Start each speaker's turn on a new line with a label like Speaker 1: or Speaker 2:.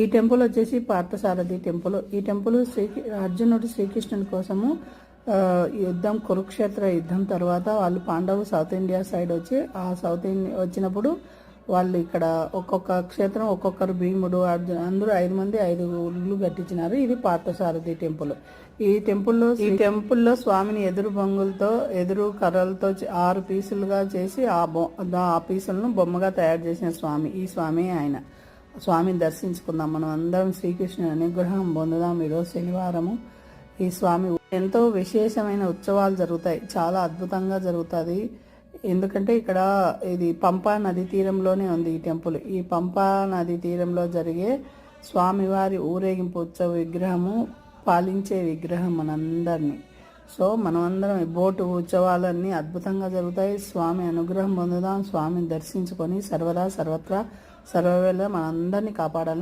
Speaker 1: ఈ టెంపుల్ వచ్చేసి పార్థసారథి టెంపుల్. ఈ టెంపుల్ శ్రీ అర్జునుడు శ్రీకృష్ణుని కోసము యుద్ధం కురుక్షేత్ర యుద్ధం తర్వాత వాళ్ళు పాండవు సౌత్ ఇండియా సైడ్ వచ్చి ఆ సౌత్ ఇండియా వచ్చినప్పుడు వాళ్ళు ఇక్కడ ఒక్కొక్క క్షేత్రం ఒక్కొక్కరు భీముడు అర్జున్ అందరూ ఐదు మంది ఐదు ఊళ్ళు కట్టించినారు. ఇది పార్థసారథి టెంపుల్. ఈ టెంపుల్లో ఈ టెంపుల్లో స్వామిని ఎదురు బొంగులతో ఎదురు కర్రలతో ఆరు పీసులుగా చేసి ఆ బొ ఆ పీసులను బొమ్మగా తయారు చేసిన స్వామి ఈ స్వామి ఆయన. స్వామిని దర్శించుకుందాం. మనం అందరం శ్రీకృష్ణుని అనుగ్రహం పొందుదాం ఈరోజు శనివారము. ఈ స్వామి ఎంతో విశేషమైన ఉత్సవాలు జరుగుతాయి. చాలా అద్భుతంగా జరుగుతుంది. ఎందుకంటే ఇక్కడ ఇది పంపా నది తీరంలోనే ఉంది ఈ టెంపుల్. ఈ పంపా నది తీరంలో జరిగే స్వామివారి ఊరేగింపు ఉత్సవ విగ్రహము పాలించే విగ్రహం మనందరినీ. సో మనమందరం బోటు ఉత్సవాలన్నీ అద్భుతంగా జరుగుతాయి. స్వామి అనుగ్రహం పొందుదాం. స్వామిని దర్శించుకొని సర్వదా సర్వత్రా సర్వవేళ మనందరినీ కాపాడాలని